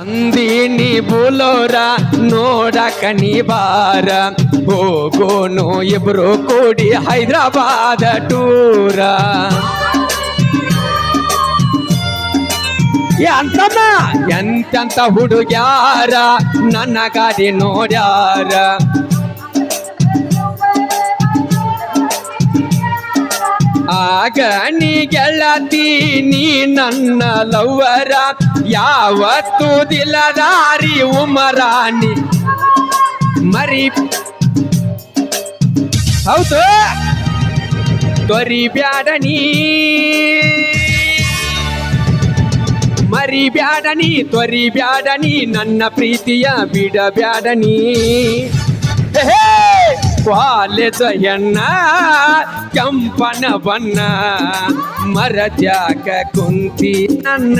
ಅಂದಿನಿ ಬುಲೋರ ನೋಡಕ ನೀ ಬಾರ. ಹೋಗೋನು ಇಬ್ರು ಕೂಡಿ ಹೈದರಾಬಾದ ಟೂರ. ಎಂತ ಅಂತಮ್ಮ ಎಂತೆಂತ ಹುಡುಗ್ಯಾರ? ನನ್ನ ಗಾಡಿ ನೋಡ್ಯಾರ. ಆಗ ನೀ ಗೆಳತಿ ನೀ ನನ್ನ ಲವ್ವರ, ಯಾವತ್ತು ದಿಲದಾರಿ ಉಮರಾಣಿ. ಮರಿ. ಹೌದು. ತೊರಿ ಬ್ಯಾಡನಿ ಮರಿ ಬ್ಯಾಡನಿ ತೊರಿ ಬ್ಯಾಡನಿ ನನ್ನ ಪ್ರೀತಿಯ ಬಿಡ ಬ್ಯಾಡನಿ ಕಾಲೇಜ ಹೆಣ್ಣ ಕೆಂಪನ ಬಣ್ಣ ಮರದ್ಯಾಕ ಕುಂತಿ ನನ್ನ